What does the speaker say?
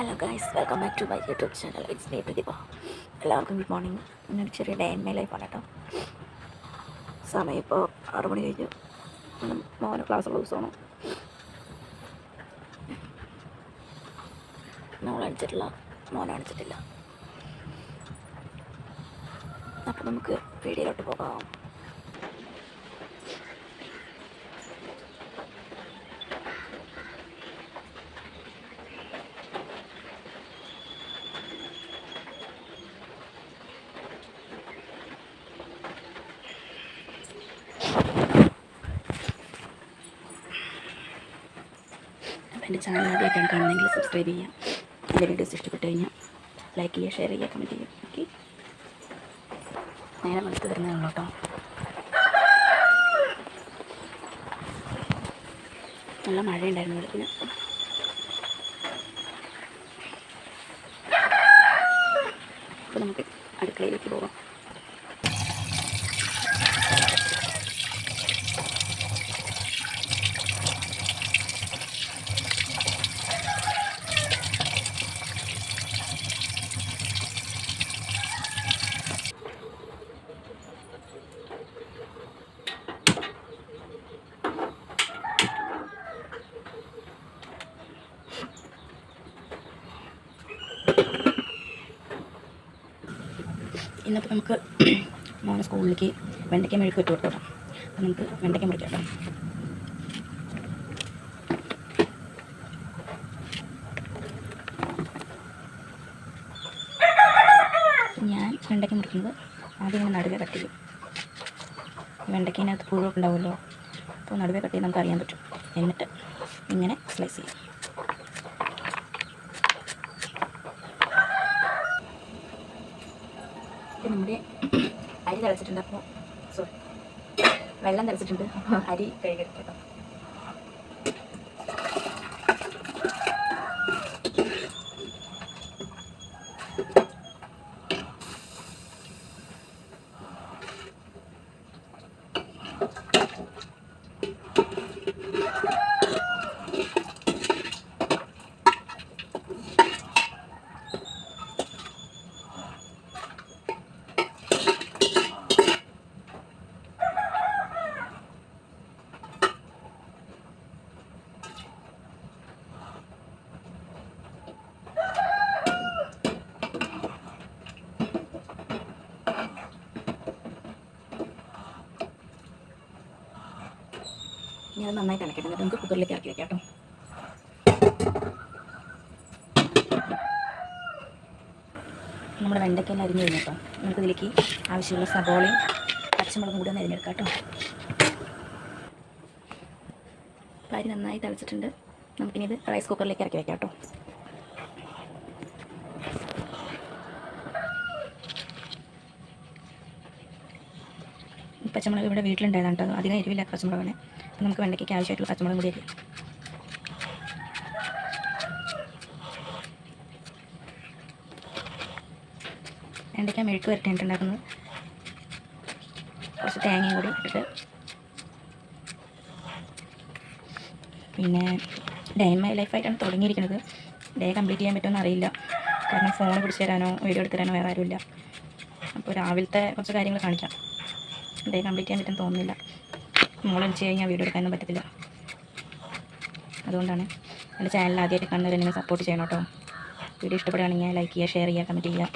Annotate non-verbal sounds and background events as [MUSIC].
Hello guys welcome back to my YouTube channel it's me Prathibha എല്ലാവർക്കും good morning ഇന്നൊരു ചെറിയ day എന്റെ my ലൈഫാണ് കേട്ടോ. സമയം ഇപ്പോൾ ആറ് മണി കഴിഞ്ഞു. മോന് ക്ലാസ് ഉള്ള ദിവസമാണ്. മോൾ അടിച്ചിട്ടില്ല. മോൻ അടിച്ചിട്ടില്ല അപ്പോൾ നമുക്ക് വീഡിയോയിലോട്ട് പോകാം അപ്പോൾ എന്റെ ചാനൽ ആദ്യമായിട്ടാണ് കാണുന്നതെങ്കിൽ സബ്സ്ക്രൈബ് ചെയ്യാം എന്റെ വീഡിയോസ് ഇഷ്ടപ്പെട്ട് കഴിഞ്ഞാൽ ലൈക്ക് ചെയ്യുക ഷെയർ ചെയ്യുക കമന്റ് ചെയ്യുക. ഓക്കെ നേരെ മനസ്സ് ഉള്ളൂ കേട്ടോ. നല്ല മഴയുണ്ടായിരുന്നു വെളുപ്പിന് അപ്പോൾ നമുക്ക് അടുക്കളയിലേക്ക് പോകാം. ഇന്നപ്പോൾ നമുക്ക് [CLEARS THROAT] മോനെ സ്കൂളിലേക്ക് വെണ്ടയ്ക്ക മെഴുക്ക് വെച്ച് കൊടുത്തോട്ടോ അപ്പം നമുക്ക് വെണ്ടയ്ക്ക മുറിക്കാം കേട്ടോ. ഞാൻ വെണ്ടയ്ക്ക മുറിക്കുന്നത് ആദ്യം ഇങ്ങനെ നടുവേ കട്ട് ചെയ്യും. വെണ്ടയ്ക്കതിനകത്ത് പുഴുവൊക്കെ ഉണ്ടാവുമല്ലോ അപ്പോൾ നടുവേ കട്ട് ചെയ്ത് നമുക്ക് അറിയാൻ പറ്റും. എന്നിട്ട് ഇങ്ങനെ സ്ലൈസ് ചെയ്യും. നമ്മുടെ അരി തിളച്ചിട്ടുണ്ട്. അപ്പോൾ സോറി വെള്ളം തിളച്ചിട്ടുണ്ട്. അരി കഴുകരുത് കേട്ടോ ഇനി അത് നന്നായി തിളക്കട്ടെ എന്നിട്ട് നമുക്ക് കുക്കറിലേക്ക് ഇറക്കി വെക്കാം കേട്ടോ. നമ്മുടെ വെണ്ടയ്ക്കെല്ലാം അരിഞ്ഞു കഴിഞ്ഞു കേട്ടോ. നമുക്ക് ഇതിലേക്ക് ആവശ്യമുള്ള സബോളയും പച്ചമുളകും കൂടി ഒന്ന് അരിഞ്ഞെടുക്കാം കേട്ടോ. അപ്പം അരി നന്നായി തിളച്ചിട്ടുണ്ട്. നമുക്കിനി ഇത് റൈസ് കുക്കറിലേക്ക് ഇറക്കി വെക്കാം കേട്ടോ. പച്ചമുളക് ഇവിടെ വീട്ടിലുണ്ടായതാണ് കേട്ടോ. അധികം എരിവില്ല പച്ചമുളകാണ്. അപ്പോൾ നമുക്ക് വെണ്ടയ്ക്ക് ആവശ്യമായിട്ടുള്ള പച്ചമുളക് കൂടി അരിയാം വെണ്ടയ്ക്ക മെഴുക്ക് വരട്ടിട്ടുണ്ടാക്കുന്നത് കുറച്ച് തേങ്ങയും കൂടി ഇട്ടിട്ട്. പിന്നെ ഡേ മൈ ലൈഫായിട്ടാണ് തുടങ്ങിയിരിക്കുന്നത്. ഡേ കംപ്ലീറ്റ് ചെയ്യാൻ പറ്റുമെന്ന് അറിയില്ല കാരണം ഫോൺ പിടിച്ച് തരാനോ വീഡിയോ എടുത്തു തരാനോ വേറെ ആരുമില്ല. അപ്പോൾ രാവിലത്തെ കുറച്ച് കാര്യങ്ങൾ കാണിക്കാം. ഡേ കംപ്ലീറ്റ് ചെയ്യാൻ പറ്റും തോന്നുന്നില്ല. മോളെ വെച്ച് കഴിഞ്ഞാൽ വീഡിയോ എടുക്കാനൊന്നും പറ്റത്തില്ല. അതുകൊണ്ടാണ് എന്റെ ചാനൽ ആദ്യമായിട്ട് കാണുന്നവർ എന്നെ സപ്പോർട്ട് ചെയ്യണം കേട്ടോ. വീഡിയോ ഇഷ്ടപ്പെടുകയാണെങ്കിൽ ലൈക്ക് ചെയ്യുക ഷെയർ ചെയ്യുക കമന്റ് ചെയ്യുക.